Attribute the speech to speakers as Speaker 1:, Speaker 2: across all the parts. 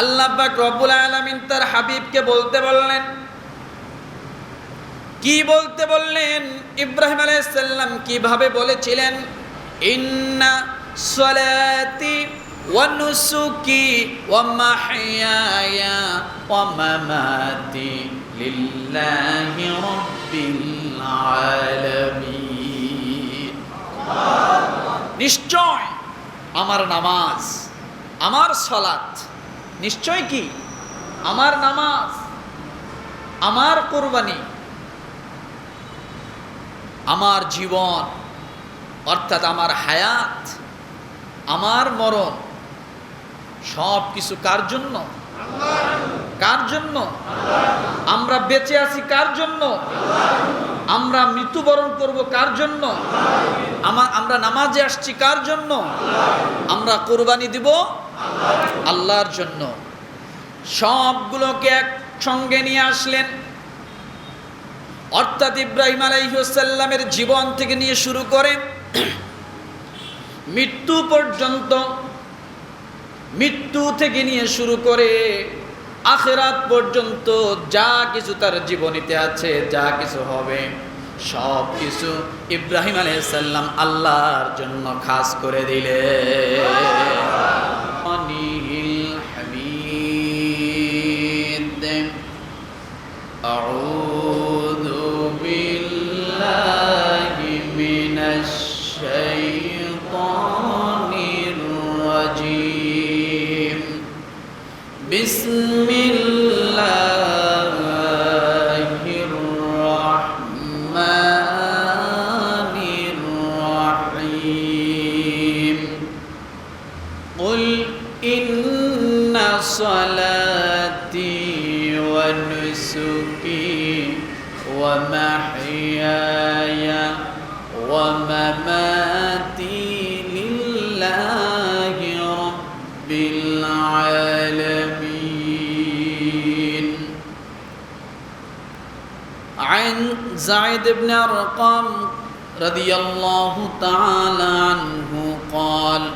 Speaker 1: আল্লাহ পাক রব্বুল আলামিন তার হাবিবকে বলতে বললেন। কি বলতে বললেন? ইব্রাহিম আলাইসাল্লাম কীভাবে বলেছিলেন? ইন্না সলাতি ওয়া নুসুকি ওয়া মামাতি লিল্লাহি রাব্বিল আলামিন। নিশ্চয় আমার নামাজ, আমার সলাত নিশ্চয় কি? আমার নামাজ, আমার কোরবানি, আমার জীবন, অর্থাৎ আমার হায়াত, আমার মরণ, সব কিছু কার জন্য? কার জন্য? আমরা বেঁচে আছি কার জন্য? আমরা মৃত্যুবরণ করব কার জন্য? আমার, আমরা নামাজে আসছি কার জন্য? আমরা কোরবানি দিব আল্লাহর জন্য। সবগুলোকে একসঙ্গে নিয়ে আসলেন। অর্থাৎ ইব্রাহিম আলাইসাল্লামের জীবন থেকে নিয়ে শুরু করে মৃত্যু পর্যন্ত, মৃত্যু থেকে নিয়ে শুরু করে আখেরাত পর্যন্ত যা কিছু তার জীবনীতে আছে, যা কিছু হবে, সব কিছু ইব্রাহিম আলাইসাল্লাম আল্লাহর জন্য খাস করে দিলে بسم عن زعيد بن أرقم رضي الله تعالى عنه قال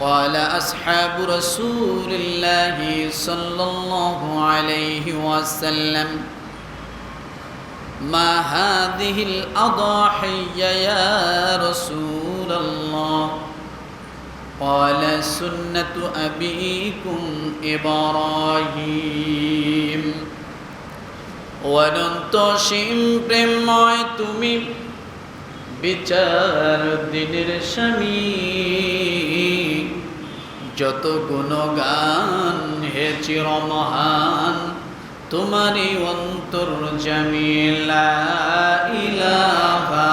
Speaker 1: قال أصحاب رسول الله صلى الله عليه وسلم ما هذه الأضاحي يا رسول الله؟ قال سنة أبيكم إبراهيم. অনন্তসীম প্রেময় তুমি বিচার দিনের স্বামী। যত গুণগান হে চিরমহান, তোমারই অন্তর জামিলা ইলাহা।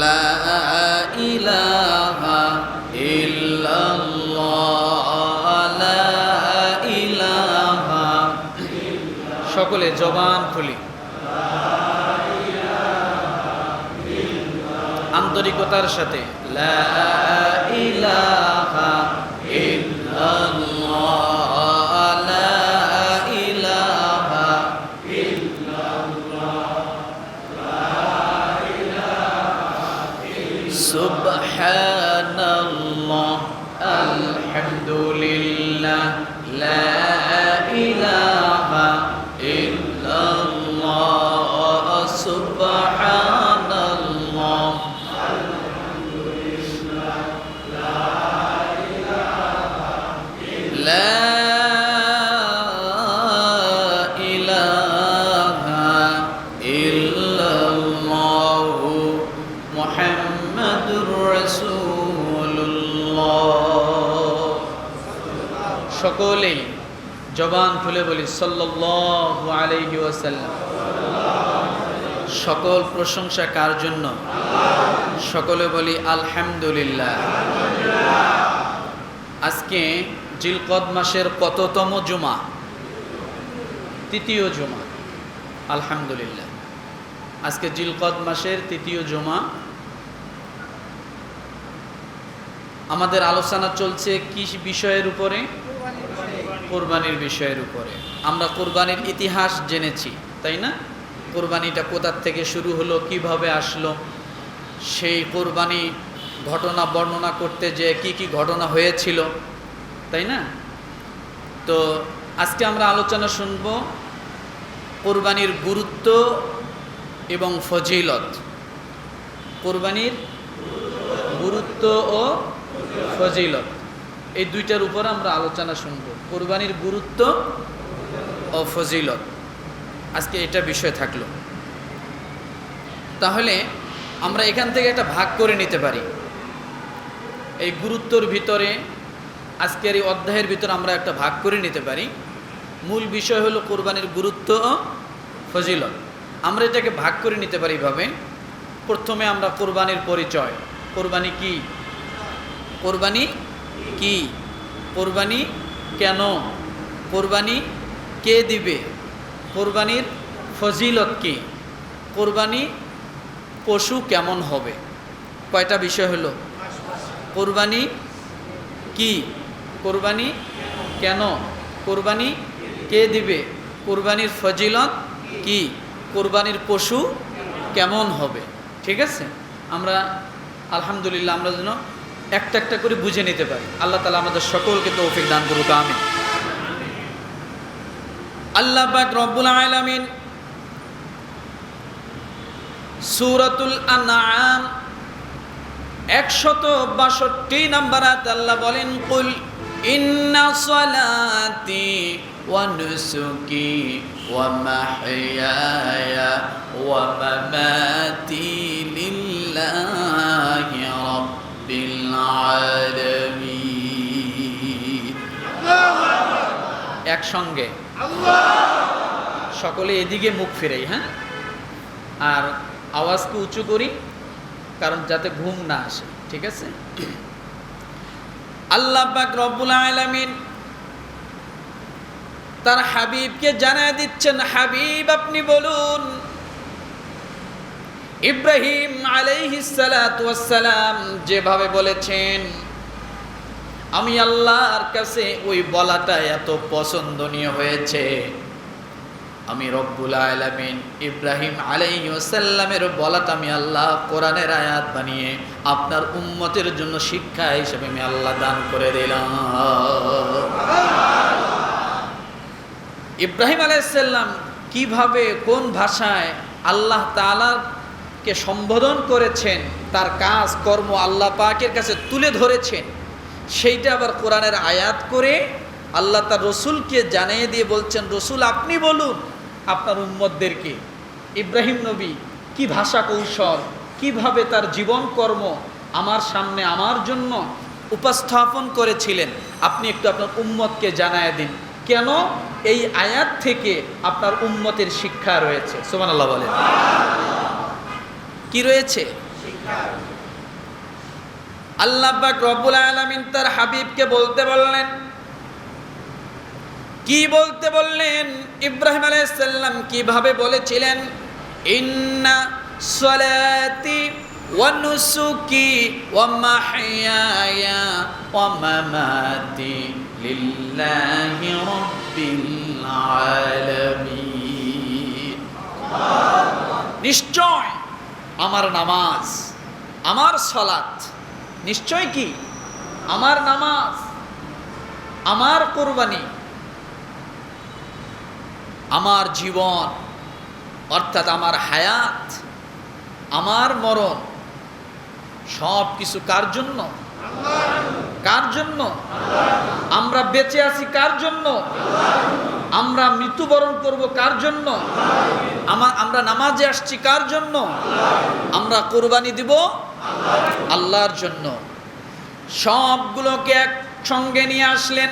Speaker 1: লা ইলাহা। সকলে জবান খুলি। আন্তরিকতার সাথে। লা ইলাহা জবান খুলে বলি, সাল্লাল্লাহু আলাইহি ওয়াসাল্লাম। সকল প্রশংসা কার জন্য? সকলে বলি, আলহামদুলিল্লাহ। আজকে জিলকদ মাসের কততম জুমা? তৃতীয় জুমা। আলহামদুলিল্লাহ। আজকে জিলকদ মাসের তৃতীয় জুমা। আমাদের আলোচনা চলছে কি বিষয়ের উপরে? কোরবানির বিষয়ের উপরে। আমরা কোরবানির ইতিহাস জেনেছি, তাই না? কোরবানিটা কোথার থেকে শুরু হলো, কীভাবে আসলো? সেই কোরবানি ঘটনা বর্ণনা করতে যে কি কি ঘটনা হয়েছিল, তাই না? তো আজকে আমরা আলোচনা শুনব কোরবানির গুরুত্ব এবং ফজিলত। কোরবানির গুরুত্ব ও ফজিলত। এই দুইটার উপর আমরা আলোচনা শুনব। কোরবানির গুরুত্ব ও ফজিলত। আজকে এটা বিষয় থাকল। তাহলে আমরা এখান থেকে একটা ভাগ করে নিতে পারি। এই গুরুত্বর ভিতরে, আজকের এই অধ্যায়ের ভিতরে আমরা একটা ভাগ করে নিতে পারি। মূল বিষয় হলো কোরবানির গুরুত্ব ও ফজিলত। আমরা এটাকে ভাগ করে নিতে পারি এভাবে প্রথমে আমরা কোরবানির পরিচয়। কোরবানি কি? কোরবানি কি? কোরবানি কেন? কোরবানি কে দিবে? কোরবানির ফজিলত কি? কোরবানি পশু কেমন হবে? কয়টা বিষয় হলো? কোরবানি কি? কোরবানি কেন? কোরবানি কে দিবে? কোরবানির ফজিলত কি? কোরবানির পশু কেমন হবে? ঠিক আছে? আমরা আলহামদুলিল্লাহ আমরা যেন একটা একটা করে বুঝে নিতে পারি। আল্লাহ তালা আমাদের সকলকে তৌফিক দান করুক, আমিন। আল্লাহ পাক রব্বুল আলামিন সূরাতুল আনআম একশত বাষট্টি নাম্বার আল্লাহ বলেন, কুল ইন্না সালাতি ওয়া নুসুকি ওয়া মাহইয়ায়া ওয়া একসঙ্গে। সকলে এদিকে মুখ ফিরাই হ্যাঁ? আর আওয়াজকে উঁচু করি, কারণ যাতে ঘুম না আসে, ঠিক আছে? আল্লাহ পাক রব্বুল আলামিন তার হাবিবকে জানায় দিচ্ছেন, হাবিব, আপনি বলুন ইব্রাহিম আলাইহিস সালাতু ওয়াস যেভাবে বলেছেন, আমি আল্লাহর কাছে ওই বলাটা এত পছন্দনীয় হয়েছে। আমি রব্বুল আলামিন ইব্রাহিম আলাইসাল্লামের বলাটা আমি আল্লাহ কোরআনের আয়াত বানিয়ে আপনার উম্মতের জন্য শিক্ষা হিসেবে আমি আল্লাহ দান করে দিলাম। ইব্রাহিম আলাইসাল্লাম কীভাবে কোন ভাষায় আল্লাহ তালাকে সম্বোধন করেছেন, তার কাজ, কর্ম আল্লাহ পাকের কাছে তুলে ধরেছেন, সেইটা আবার কোরআনের আয়াত করে আল্লাহ তার রসুলকে জানিয়ে দিয়ে বলছেন, রসুল, আপনি বলুন আপনার উম্মতদেরকে, ইব্রাহিম নবী কি ভাষা কৌশল, কীভাবে তার জীবন কর্ম আমার সামনে আমার জন্য উপস্থাপন করেছিলেন, আপনি একটু আপনার উম্মতকে জানায় দিন। কেন? এই আয়াত থেকে আপনার উম্মতের শিক্ষা রয়েছে। সোমান আল্লাহ বলেন। কি রয়েছে? আল্লাহ পাক রব্বুল আলামিন তার হাবিবকে বলতে বললেন। কি বলতে বললেন? ইব্রাহিম আলাইসাল্লাম কীভাবে বলেছিলেন? ইন্না সলাতি ওয়া নুসুকি ওয়া মামাতি লিল্লাহি রাব্বিল আলামিন। নিশ্চয় আমার নামাজ, আমার সলাত, নিশ্চয় কি? আমার নামাজ, আমার কোরবানি, আমার জীবন, অর্থাৎ আমার হায়াত, আমার মরণ, সব কিছু কার জন্য? কার জন্য? আমরা বেঁচে আছি কার জন্য? আমরা মৃত্যুবরণ করব কার জন্য? আমার, আমরা নামাজে আসছি কার জন্য? আমরা কোরবানি দিব আল্লাহর জন্য। সবগুলোকে একসঙ্গে নিয়ে আসলেন।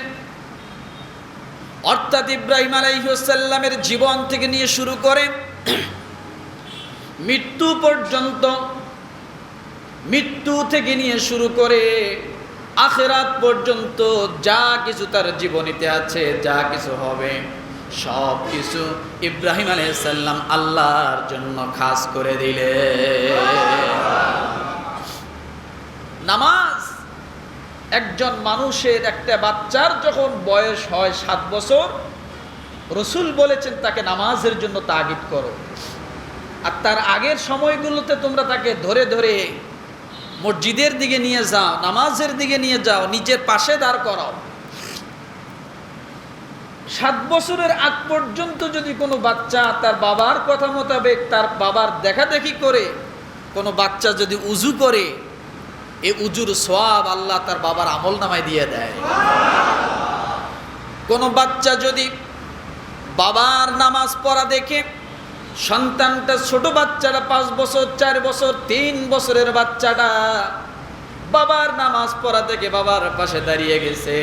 Speaker 1: অর্থাৎ ইব্রাহিম আলাইসাল্লামের জীবন থেকে নিয়ে শুরু করে মৃত্যু পর্যন্ত, মৃত্যু থেকে নিয়ে শুরু করে আখেরাত পর্যন্ত যা কিছু তার জীবনীতে আছে, যা কিছু হবে, সব কিছু ইব্রাহিম আলাইসাল্লাম আল্লাহর জন্য খাস করে দিলে। নামাজ, একজন মানুষের একটা বাচ্চার যখন বয়স হয় সাত বছর, রসুল বলেছেন তাকে নামাজের জন্য তাগিদ করো। আর তার আগের সময়গুলোতে তোমরা তাকে ধরে ধরে মসজিদের দিকে নিয়ে যাও, নামাজের দিকে নিয়ে যাও, নিজের পাশে দাঁড় করাও। সাত বছরের আগ পর্যন্ত যদি কোনো বাচ্চা তার বাবার কথা মোতাবেক তার বাবার দেখাদেখি করে, কোনো বাচ্চা যদি উজু করে, এ উজুর সোয়াব আল্লাহ তার বাবার আমল নামায় দিয়ে দেয়। কোনো বাচ্চা যদি বাবার নামাজ পড়া দেখে সন্তানটা ছোট বাচ্চাটা পাঁচ বছর, চার বছর, তিন বছরের বাচ্চাটা বাবার নামাজ পড়া থেকে বাবার পাশে দাঁড়িয়ে গেছে।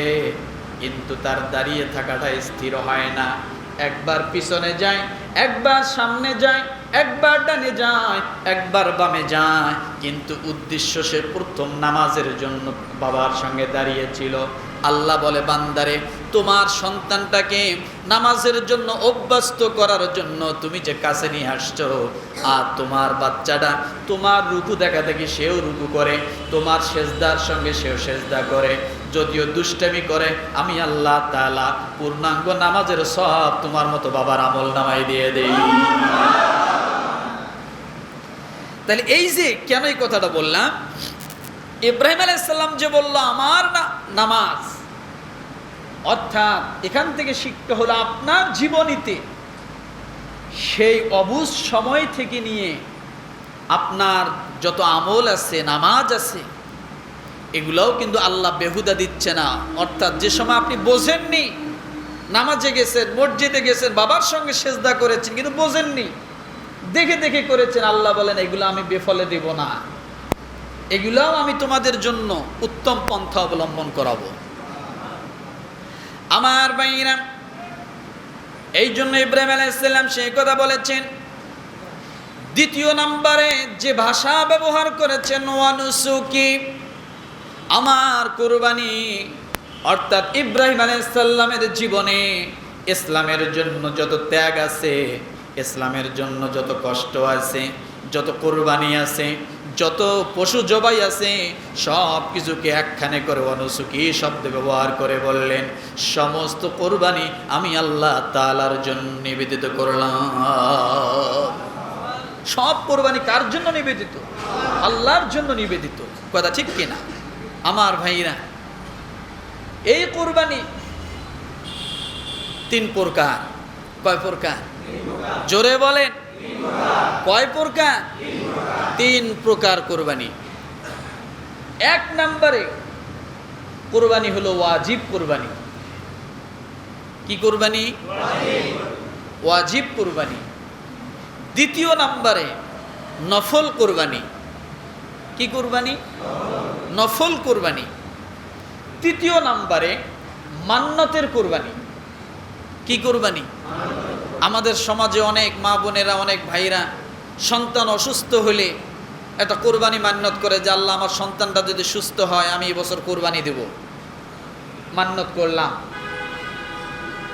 Speaker 1: কিন্তু তার দাঁড়িয়ে থাকাটা স্থির হয় না। একবার পিছনে যায়, একবার সামনে যায় একবার ডানে যায়, একবার বামে যায়। কিন্তু উদ্দেশ্য সে প্রথম নামাজের জন্য বাবার সঙ্গে দাঁড়িয়েছিল। আল্লাহ বলে, বান্দারে, তোমার সন্তানটাকে নামাজের জন্য অভ্যস্ত করার জন্য তুমি যে কাছে নিয়ে আসছ, আর তোমার বাচ্চাটা তোমার রুকু দেখা দেখি সেও রুকু করে, তোমার সেজদার সঙ্গে সেও সেজদা করে। যদিও দুষ্টামি করে, আমি আল্লাহ তালা পূর্ণাঙ্গ নামাজের সব তোমার মতো বাবার আমল নামাই দিয়ে দেই। তাহলে এই যে কেন এই কথাটা বললাম? ইব্রাহিম আলাইসাল্লাম যে বলল, আমার না নামাজ। অর্থাৎ এখান থেকে শিখতে হলো আপনার জীবনীতে সেই অবুজ সময় থেকে নিয়ে আপনার যত আমল আছে, নামাজ আছে, এগুলোও কিন্তু আল্লাহ বেহুদা দিচ্ছে না। অর্থাৎ যে সময় আপনি বোঝেননি, নামাজে গেছেন, মসজিদে গেছেন, বাবার সঙ্গে সেজদা করেছেন, কিন্তু বোঝেননি। দেখে দেখে করেছেন, আল্লাহ বলেন, এগুলো আমি বেফলে দেব না। এগুলাও আমি তোমাদের জন্য উত্তম পন্থা অবলম্বন করাবো। আমার বাইরা এই জন্য ইব্রাহিম আলাইসাল্লাম সেই কথা বলেছেন, দ্বিতীয় নাম্বারে যে ভাষা ব্যবহার করেছেন, ওয়ানুসুকি, আমার কোরবানি, অর্থাৎ ইব্রাহিম আলাইসাল্লামের জীবনে ইসলামের জন্য যত ত্যাগ আছে ইসলামের জন্য যত কষ্ট আছে, যত কোরবানি আছে, যত পশু জবাই আছে, সব কিছুকে একখানে করে অনুসুকি শব্দ ব্যবহার করে বললেন, সমস্ত কোরবানি আমি আল্লাহ তালার জন্য নিবেদিত করলাম। সব কোরবানি কার জন্য নিবেদিত? আল্লাহর জন্য নিবেদিত। কথা ঠিক কিনা আমার ভাইরা, এই কোরবানি তিন প্রকার। কয় প্রকার? জোরে বলেন। কয় প্রকার? তিন প্রকার কোরবানি। এক নম্বরে কোরবানি হলো ওয়াজিব কোরবানি। কি কোরবানি? ওয়াজিব কোরবানি। দ্বিতীয় নম্বরে নফল কোরবানি। কি কোরবানি? নফল কোরবানি। তৃতীয় নম্বরে মান্নতের কোরবানি। কি কোরবানি? আমাদের সমাজে অনেক মা বোনেরা, অনেক ভাইরা সন্তান অসুস্থ হলে একটা কোরবানি মান্যত করে যে, আল্লাহ, আমার সন্তানটা যদি সুস্থ হয়, আমি এবছর কোরবানি দেব। মান্যত করলাম।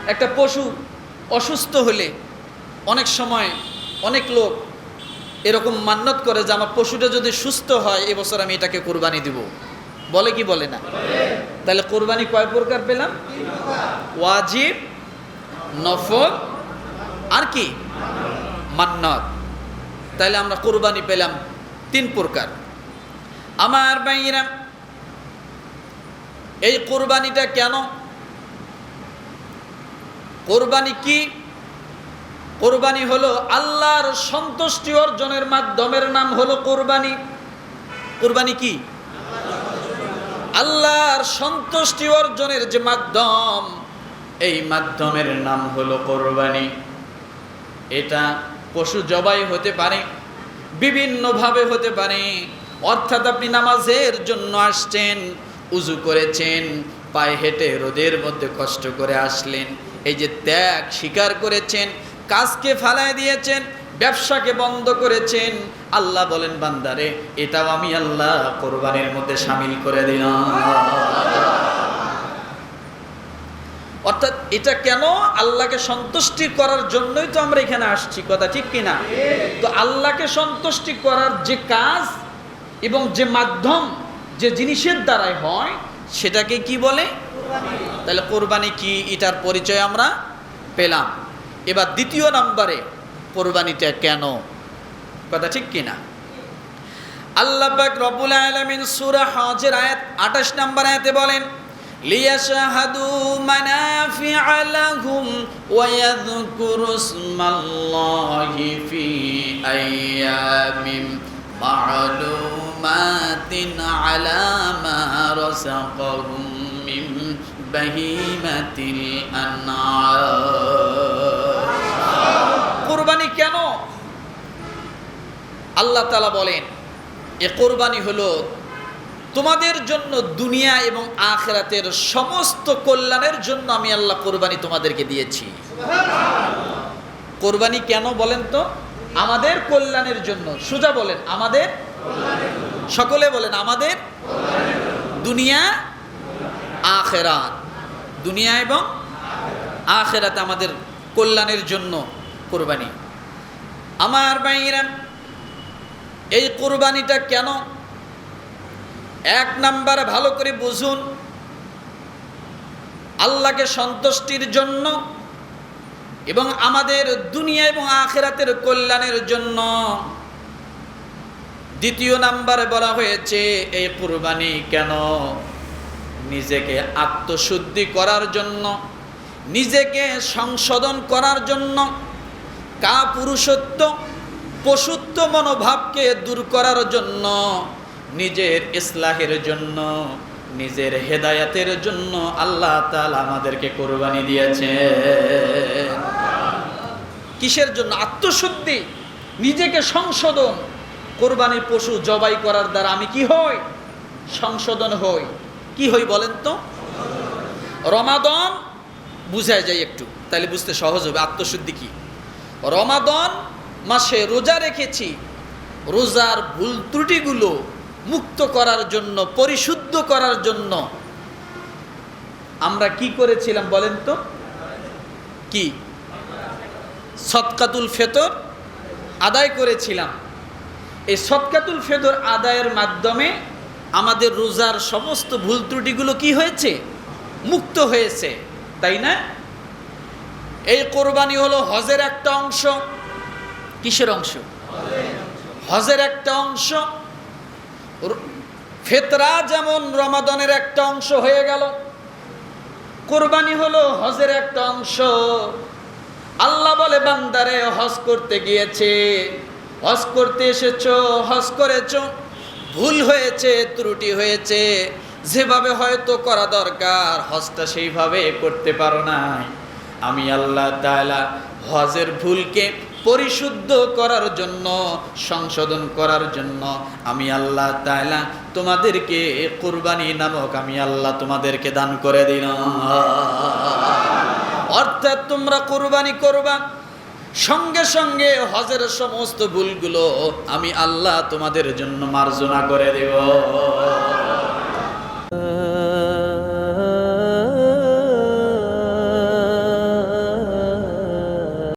Speaker 1: একটা পশু অসুস্থ হলে অনেক সময় অনেক লোক এরকম মান্যত করে যে, আমার পশুটা যদি সুস্থ হয়, এবছর আমি এটাকে কোরবানি দিব। বলে কি বলে না? তাহলে কোরবানি কয় প্রকার পেলাম? ওয়াজিব, নফল আর কি? মান্নত। তাহলে আমরা কোরবানি পেলাম তিন প্রকার। আমার বাইরা এই কোরবানিটা কেন? কোরবানি কি? কোরবানি হলো আল্লাহর সন্তুষ্টি অর্জনের মাধ্যমের নাম হলো কোরবানি। কোরবানি কি? আল্লাহর সন্তুষ্টি অর্জনের যে মাধ্যম, এই মাধ্যমের নাম হলো কোরবানি। এটা পশু জবাই হতে পারে, বিভিন্নভাবে হতে পারে। অর্থাৎ আপনি নামাজের জন্য আসছেন, উজু করেছেন, পায়ে হেঁটে রোদের মধ্যে কষ্ট করে আসলেন, এই যে ত্যাগ স্বীকার করেছেন, কাজকে ফালায় দিয়েছেন, ব্যবসাকে বন্ধ করেছেন, আল্লাহ বলেন, বান্দারে, এটাও আমি আল্লাহ কোরবানির মধ্যে সামিল করে দিলাম। অর্থাৎ এটা কেন আল্লাহকে সন্তুষ্টি করার জন্যই তো আমরা এখানে আসছি, কথা ঠিক কিনা? তো আল্লাহকে সন্তুষ্টি করার যে কাজ এবং যে মাধ্যম, যে জিনিসের দ্বারাই হয়, সেটাকে কি বলে? তাহলে কোরবানি কি? এটার পরিচয় আমরা পেলাম। এবার দ্বিতীয় নম্বরে কোরবানিটা কেন? কথা ঠিক কিনা? আল্লাহ পাক রব্বুল আলামিন সূরা হজের আয়াত 28 নম্বর আয়াতে বলেন লিয়াশহাদু মানাফিআ লাহুম ওয়া ইয়াযকুরু ইসমাল্লাহি ফি আইয়ামিন মা'লুমাতিন আলা মা রাযাকাহুম মিন বাহিমাতিল আনআম কুরবানি কেন আল্লাহ তাআলা বলেন এ কোরবানি হলো তোমাদের জন্য দুনিয়া এবং আখেরাতের সমস্ত কল্যাণের জন্য আমি আল্লাহ কোরবানি তোমাদেরকে দিয়েছি। কোরবানি কেন বলেন তো? আমাদের কল্যাণের জন্য। সুজা বলেন, আমাদের? সকলে বলেন, আমাদের? দুনিয়া, আখেরাত। দুনিয়া এবং আখেরাতে আমাদের কল্যাণের জন্য কোরবানি। আমার বাইরা এই কোরবানিটা কেন এক নাম্বার ভালো করে বুঝুন। আল্লাহকে সন্তুষ্টির জন্য এবং আমাদের দুনিয়া এবং আখেরাতের কল্যাণের জন্য। দ্বিতীয় নাম্বারে বলা হয়েছে এই কোরবানি কেন? নিজেকে আত্মশুদ্ধি করার জন্য, নিজেকে সংশোধন করার জন্য কা পুরুষত্ব পশুত্ব মনোভাবকে দূর করার জন্য। নিজের ইসলাহের জন্য, নিজের হেদায়াতের জন্য আল্লাহ তাআলা আমাদেরকে কোরবানি দিয়েছে। কিসের জন্য? আত্মশুদ্ধি, নিজেকে সংশোধন। কোরবানি পশু জবাই করার দ্বারা আমি কি হই? সংশোধন হই। কি হই বলেন তো? রমাদন বুঝায় যায় একটু তাহলে বুঝতে সহজ হবে। আত্মশুদ্ধি কি? রমাদন মাসে রোজা রেখেছি। রোজার ভুল ত্রুটিগুলো মুক্ত করার জন্য, পরিশুদ্ধ করার জন্য আমরা কি করেছিলাম বলেন তো? কি? সৎকাতুল ফেতর আদায় করেছিলাম। এই সৎকাতুল ফেতর আদায়ের মাধ্যমে আমাদের রোজার সমস্ত ভুল ত্রুটিগুলো কি হয়েছে? মুক্ত হয়েছে, তাই না? এই কোরবানি হলো হজের একটা অংশ। কিসের অংশ? হজের একটা অংশ। ফেতরা যেমন রমাদনের একটা অংশ হয়ে গেল, কোরবানি হলো হজের একটা অংশ। আল্লাহ বলে, বান্দারে, হজ করতে গিয়েছে, হজ করতে এসেছ, হজ করেছ, ভুল হয়েছে, ত্রুটি হয়েছে, যেভাবে হয়তো করা দরকার, হজটা সেইভাবে করতে পারো নাই। আমি আল্লাহ তাআলা হজের ভুলকে পরিশুদ্ধ করার জন্য, সংশোধন করার জন্য আমি আল্লাহ তাইলা তোমাদেরকে কুরবানি নামক আমি আল্লাহ তোমাদেরকে দান করে দিলাম। অর্থাৎ তোমরা কোরবানি করবা, সঙ্গে সঙ্গে হজের সমস্ত ভুলগুলো আমি আল্লাহ তোমাদের জন্য মার্জনা করে দেব।